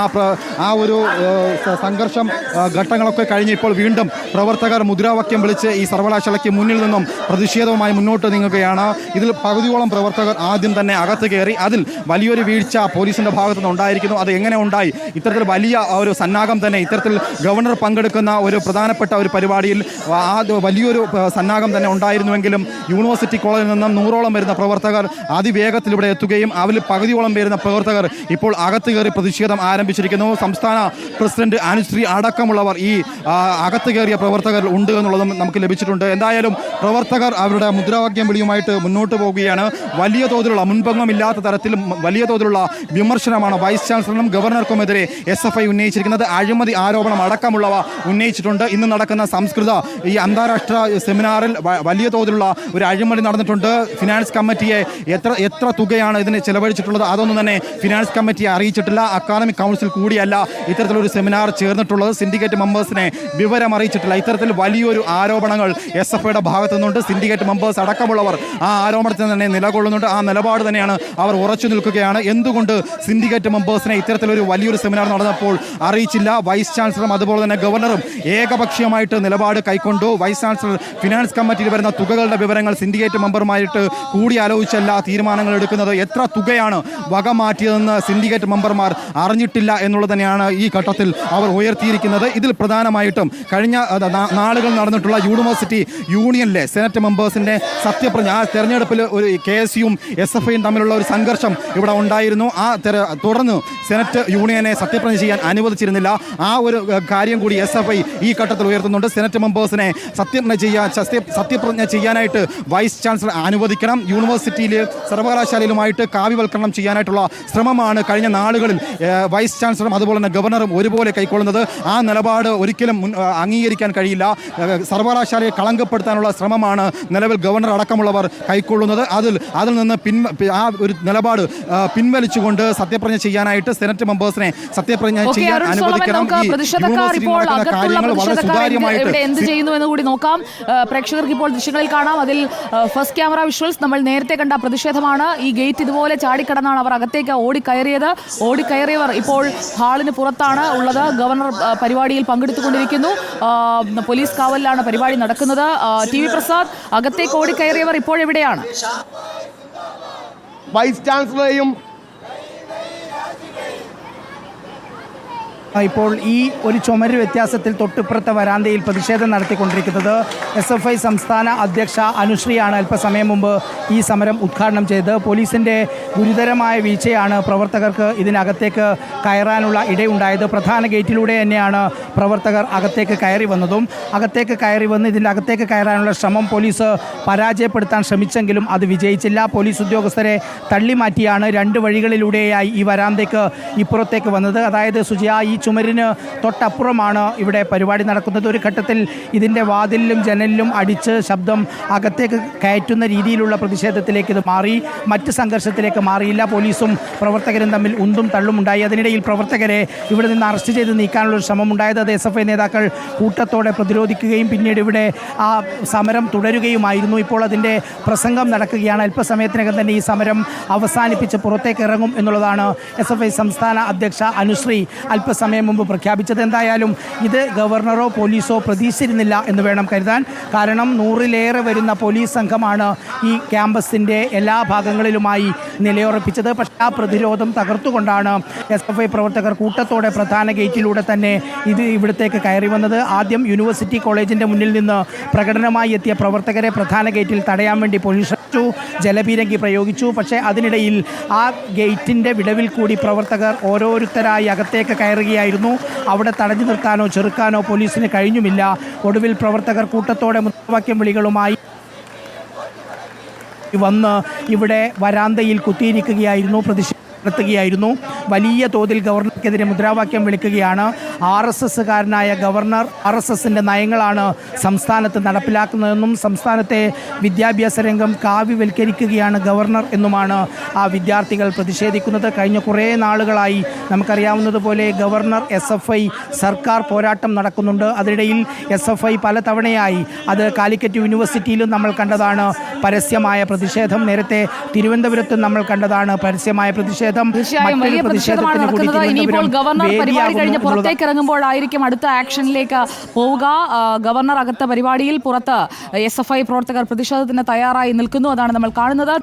ആ ആ ഒരു സംഘർഷം ഘട്ടങ്ങളൊക്കെ കഴിഞ്ഞ് ഇപ്പോൾ വീണ്ടും പ്രവർത്തകർ മുദ്രാവാക്യം വിളിച്ച് ഈ സർവകലാശാലയ്ക്ക് മുന്നിൽ നിന്നും പ്രതിഷേധവുമായി മുന്നോട്ട് നീങ്ങുകയാണ്. ഇതിൽ പകുതിയോളം പ്രവർത്തകർ ആദ്യം തന്നെ അകത്ത് കയറി അതിൽ വലിയൊരു വീഴ്ച പോലീസിന്റെ ഭാഗത്തു നിന്ന് ഉണ്ടായിരിക്കുന്നു. അത് എങ്ങനെ ഉണ്ടായി? ഇത്തരത്തിൽ വലിയ ഒരു സന്നാഹം തന്നെ ഇത്തരത്തിൽ ഗവർണർ പങ്കെടുക്കുന്ന ഒരു പ്രധാനപ്പെട്ട ഒരു പരിപാടിയിൽ വലിയൊരു സന്നാഹം തന്നെ ഉണ്ടായിരുന്നുവെങ്കിലും യൂണിവേഴ്സിറ്റി കോളേജിൽ നിന്നും നൂറോളം വരുന്ന പ്രവർത്തകർ അതിവേഗത്തിൽ എത്തുകയും അതിൽ പകുതിയോളം വരുന്ന പ്രവർത്തകർ ഇപ്പോൾ അകത്ത് കയറി പ്രതിഷേധം ആരംഭിച്ചിരിക്കുന്നു. സംസ്ഥാന പ്രസിഡന്റ് അനുശ്രീ അടക്കമുള്ളവർ ഈ അകത്ത് കയറിയ പ്രവർത്തകർ ഉണ്ട് എന്നുള്ളതും നമുക്ക് ലഭിച്ചിട്ടുണ്ട്. എന്തായാലും പ്രവർത്തകർ അവരുടെ മുദ്രാവാക്യം വിളിയുമായിട്ട് മുന്നോട്ട് പോവുകയാണ്. വലിയ തോതിലുള്ള മുൻപങ്ങമില്ലാത്ത തരത്തിൽ വലിയ തോതിലുള്ള വിമർശനമാണ് വൈസ് ചാൻസലറിനും ഗവർണർക്കുമെതിരെ എസ് എഫ് ഐ ഉന്നയിച്ചിരിക്കുന്നത്. അഴിമതി ആരോപണം അടക്കമുള്ളവ ഉന്നയിച്ചിട്ടുണ്ട്. ഇന്ന് നടക്കുന്ന സംസ്കൃത ഈ അന്താരാഷ്ട്ര സെമിനാറിൽ വലിയ തോതിലുള്ള ഒരു അഴിമതി നടന്നിട്ടുണ്ട്. ഫിനാൻസ് കമ്മിറ്റിയെ എത്ര എത്ര തുകയാണ് ഇതിന് ചെലവഴിച്ചിട്ടുള്ളത്? അതൊന്നും തന്നെ ഫിനാൻസ് കമ്മിറ്റിയെ അറിയിച്ചിട്ടില്ല. അക്കാദമിക് കൗൺസിൽ കൂടിയല്ല ഇത്തരത്തിലൊരു സെമിനാർ ചേർന്നിട്ടുള്ളത്. സിൻഡിക്കേറ്റ് മെമ്പേഴ്സിനെ വിവരം അറിയിച്ചിട്ടില്ല. ഇത്തരത്തിൽ വലിയൊരു ആരോപണങ്ങൾ എസ് എഫ് ഐയുടെ ഭാഗത്തു നിന്നുണ്ട്. സിൻഡിക്കേറ്റ് മെമ്പേഴ്സ് അടക്കമുള്ളവർ ആ ആരോപണത്തിൽ തന്നെ നിലകൊള്ളുന്നുണ്ട്. ആ നിലപാട് തന്നെയാണ് അവർ ഉറച്ചു നിൽക്കുകയാണ്. എന്തുകൊണ്ട് സിൻഡിക്കേറ്റ് മെമ്പേഴ്സിനെ ഇത്തരത്തിലൊരു വലിയൊരു സെമിനാർ നടന്നപ്പോൾ അറിയിച്ചില്ല? വൈസ് ചാൻസലറും അതുപോലെ തന്നെ ഗവർണറും ഏകപക്ഷീയമായിട്ട് നിലപാട് കൈക്കൊണ്ടു. വൈസ് ചാൻസലർ ഫിനാൻസ് കമ്മിറ്റിയിൽ വരുന്ന തുകകളുടെ വിവരങ്ങൾ സിൻഡിക്കേറ്റ് മെമ്പർമാരായിട്ട് കൂടിയാലോചിച്ചല്ല തീരുമാനങ്ങൾ എടുക്കുന്നത്. എത്ര തുകയാണ് വക മാറ്റിയതെന്ന് സിൻഡിക്കേറ്റ് മെമ്പർമാർ അറിഞ്ഞിട്ടില്ല. എന്നുള്ളത് തന്നെയാണ് ഈ ഘട്ടത്തിൽ അവർ ഉയർത്തിയിരിക്കുന്നത്. ഇതിൽ പ്രധാനമായിട്ടും കഴിഞ്ഞ നാളുകൾ നടന്നിട്ടുള്ള യൂണിവേഴ്സിറ്റി യൂണിയനിലെ സെനറ്റ് മെമ്പേഴ്സിന്റെ സത്യപ്രതിജ്ഞ ആ തെരഞ്ഞെടുപ്പിൽ ഒരു കെ എസ് യും എസ് എഫ് ഐയും തമ്മിലുള്ള ഒരു സംഘർഷം ഇവിടെ ഉണ്ടായിരുന്നു. ആ തുടർന്ന് സെനറ്റ് യൂണിയനെ സത്യപ്രതിജ്ഞ ചെയ്യാൻ അനുവദിച്ചിരുന്നില്ല. ആ ഒരു കാര്യം കൂടി എസ് എഫ് ഐ ഈ ഘട്ടത്തിൽ ഉയർത്തുന്നുണ്ട്. സെനറ്റ് മെമ്പേഴ്സിനെ സത്യപ്രതിജ്ഞ ചെയ്യാൻ സത്യ സത്യപ്രതിജ്ഞ ചെയ്യാനായിട്ട് വൈസ് ചാൻസലർ അനുവദിക്കണം. യൂണിവേഴ്സിറ്റിയിൽ സർവകലാശാലയിലുമായിട്ട് കാവ്യവൽക്കരണം ചെയ്യാനായിട്ടുള്ള ശ്രമമാണ് കഴിഞ്ഞ നാളുകളിൽ ഏഹ്, വൈസ് ചാൻസലറും അതുപോലെ തന്നെ ഗവർണറും ഒരുപോലെ കൈക്കൊള്ളുന്നത് ആ നിലപാട് ഒരിക്കലും അംഗീകരിക്കാൻ കഴിയില്ല. സർവകലാശാലയെ കളങ്കപ്പെടുത്താനുള്ള ശ്രമമാണ് നിലവിൽ ഗവർണർ അടക്കമുള്ളവർ കൈക്കൊള്ളുന്നത്. അതിൽ അതിൽ നിന്ന് പിൻ ആ ഒരു നിലപാട് പിൻവലിച്ചുകൊണ്ട് സത്യപ്രതിജ്ഞ ചെയ്യാനായിട്ട് സെനറ്റ് മെമ്പേഴ്സിനെ സത്യപ്രതിജ്ഞ ചെയ്യാൻ അനുവദിക്കണം. ഈ കാര്യങ്ങൾ വളരെ സുതാര്യമായിട്ട് എന്ത് ചെയ്യുന്നു എന്ന് കൂടി നോക്കാം. പ്രേക്ഷകർക്ക് ഇപ്പോൾ ദൃശ്യങ്ങളിൽ കാണാം. അതിൽ ഫസ്റ്റ് ക്യാമറ വിഷ്വൽസ് നമ്മൾ നേരത്തെ കണ്ട പ്രതിഷേധമാണ്. ഈ ഗേറ്റ് ഇതുപോലെ ചാടിക്കടന്നാണ് അവർ അകത്തേക്ക് ഓടിക്കയറിയത്. ഓടിക്കയറിയവർ ഇപ്പോൾ ഹാളിന് പുറത്താണ് ഉള്ളത്. ഗവർണർ പരിപാടിയിൽ പങ്കെടുത്തുകൊണ്ടിരിക്കുന്നു. പോലീസ് കാവലിലാണ് പരിപാടി നടക്കുന്നത്. ടി വി പ്രസാദ് അകത്തേക്ക് ഓടിക്കയറിയവർ ഇപ്പോഴെവിടെയാണ്? വൈസ് ചാൻസലറെയും ഇപ്പോൾ ഈ ഒരു ചുമര് വ്യത്യാസത്തിൽ തൊട്ടിപ്പുറത്തെ വരാന്തയിൽ പ്രതിഷേധം നടത്തിക്കൊണ്ടിരിക്കുന്നത് എസ് എഫ് ഐ സംസ്ഥാന അധ്യക്ഷ അനുശ്രീയാണ്. അല്പസമയം മുമ്പ് ഈ സമരം ഉദ്ഘാടനം ചെയ്തത് പോലീസിന്റെ ഗുരുതരമായ വീഴ്ചയാണ് പ്രവർത്തകർക്ക് ഇതിനകത്തേക്ക് കയറാനുള്ള ഇടയുണ്ടായത്. പ്രധാന ഗേറ്റിലൂടെ തന്നെയാണ് പ്രവർത്തകർ അകത്തേക്ക് കയറി വന്നതും. അകത്തേക്ക് കയറി വന്ന് ഇതിന്റെ അകത്തേക്ക് കയറാനുള്ള ശ്രമം പോലീസ് പരാജയപ്പെടുത്താൻ ശ്രമിച്ചെങ്കിലും അത് വിജയിച്ചില്ല. പോലീസ് ഉദ്യോഗസ്ഥരെ തള്ളിമാറ്റിയാണ് രണ്ട് വഴികളിലൂടെയായി ഈ വരാന്തയ്ക്ക് ഇപ്പുറത്തേക്ക് വന്നത്. അതായത് സുജിയ ഈ ചുമരിന് തൊട്ടപ്പുറമാണ് ഇവിടെ പരിപാടി നടക്കുന്നത്. ഒരു ഘട്ടത്തിൽ ഇതിന്റെ വാതിലിലും ജനലിലും അടിച്ച് ശബ്ദം അകത്തേക്ക് കയറ്റുന്ന രീതിയിലുള്ള പ്രതിഷേധത്തിലേക്ക് ഇത് മാറി. മറ്റ് സംഘർഷത്തിലേക്ക് മാറിയില്ല. പോലീസും പ്രവർത്തകരും തമ്മിൽ ഉന്തും തള്ളും ഉണ്ടായി. അതിനിടയിൽ പ്രവർത്തകരെ ഇവിടെ നിന്ന് അറസ്റ്റ് ചെയ്ത് നീക്കാനുള്ള ഒരു ശ്രമം ഉണ്ടായത് അത് എസ് എഫ് ഐ നേതാക്കൾ കൂട്ടത്തോടെ പ്രതിരോധിക്കുകയും പിന്നീട് ഇവിടെ ആ സമരം തുടരുകയുമായിരുന്നു. ഇപ്പോൾ അതിന്റെ പ്രസംഗം നടക്കുകയാണ്. അല്പസമയത്തിനകം തന്നെ ഈ സമരം അവസാനിപ്പിച്ച് പുറത്തേക്ക് ഇറങ്ങും എന്നുള്ളതാണ് എസ് എഫ് ഐ സംസ്ഥാന അധ്യക്ഷ അനുശ്രീ അല്പസമയം മുമ്പ് പ്രഖ്യാപിച്ചത് എന്തായാലും ഇത് ഗവർണറോ പോലീസോ പ്രതീക്ഷിച്ചിരുന്നില്ല എന്ന് വേണം കരുതാൻ. കാരണം നൂറിലേറെ വരുന്ന പോലീസ് സംഘമാണ് ഈ ക്യാമ്പസിന്റെ എല്ലാ ഭാഗങ്ങളിലുമായി നിലയുറപ്പിച്ചത്. പക്ഷേ ആ പ്രതിരോധം തകർത്തുകൊണ്ടാണ് എസ് എഫ് ഐ പ്രവർത്തകർ കൂട്ടത്തോടെ പ്രധാന ഗേറ്റിലൂടെ തന്നെ ഇത് ഇവിടത്തേക്ക് കയറി വന്നത്. ആദ്യം യൂണിവേഴ്സിറ്റി കോളേജിന്റെ മുന്നിൽ നിന്ന് പ്രകടനമായി എത്തിയ പ്രവർത്തകരെ പ്രധാന ഗേറ്റിൽ തടയാൻ വേണ്ടി പോലീസ് ശ്രമിച്ചു ജലപീരങ്കി പ്രയോഗിച്ചു. പക്ഷേ അതിനിടയിൽ ആ ഗേറ്റിന്റെ വിടവിൽ കൂടി പ്രവർത്തകർ ഓരോരുത്തരായി അകത്തേക്ക് കയറുകയായിരുന്നു. അവിടെ തടഞ്ഞു നിർത്താനോ ചെറുക്കാനോ പോലീസിന് കഴിഞ്ഞുമില്ല. ഒടുവിൽ പ്രവർത്തകർ കൂട്ടത്തോടെ മുദ്രാവാക്യം വിളികളുമായി വന്ന് ഇവിടെ വരാന്തയിൽ കുത്തിയിരിക്കുകയായിരുന്നു പ്രതിഷേധം നടത്തുകയായിരുന്നു. വലിയ തോതിൽ ഗവർണർക്കെതിരെ മുദ്രാവാക്യം വിളിക്കുകയാണ്. ആർ എസ് എസ്സുകാരനായ ഗവർണർ ആർ എസ് എസിന്റെ നയങ്ങളാണ് സംസ്ഥാനത്ത് നടപ്പിലാക്കുന്നതെന്നും സംസ്ഥാനത്തെ വിദ്യാഭ്യാസ രംഗം കാവ്യവൽക്കരിക്കുകയാണ് ഗവർണർ എന്നുമാണ് ആ വിദ്യാർത്ഥികൾ പ്രതിഷേധിക്കുന്നത്. കഴിഞ്ഞ കുറേ നാളുകളായി നമുക്കറിയാവുന്നതുപോലെ ഗവർണർ എസ് എഫ് ഐ സർക്കാർ പോരാട്ടം നടക്കുന്നുണ്ട്. അതിനിടയിൽ എസ് എഫ് ഐ പലതവണയായി അത് കാലിക്കറ്റ് യൂണിവേഴ്സിറ്റിയിലും നമ്മൾ കണ്ടതാണ് പരസ്യമായ പ്രതിഷേധം. നേരത്തെ തിരുവനന്തപുരത്തും നമ്മൾ കണ്ടതാണ് പരസ്യമായ പ്രതിഷേധം. മറ്റൊരു പ്രതിഷേധമാണ് നടക്കുന്നത്. ഇനിയിപ്പോൾ ഗവർണർ പരിപാടി കഴിഞ്ഞ് പുറത്തേക്ക് ഇറങ്ങുമ്പോഴായിരിക്കും അടുത്ത ആക്ഷനിലേക്ക് പോവുക. ഗവർണർ അകത്ത പരിപാടിയിൽ പുറത്ത് എസ് എഫ് ഐ പ്രവർത്തകർ പ്രതിഷേധത്തിന് തയ്യാറായി നിൽക്കുന്നു. അതാണ് നമ്മൾ കാണുന്നത്.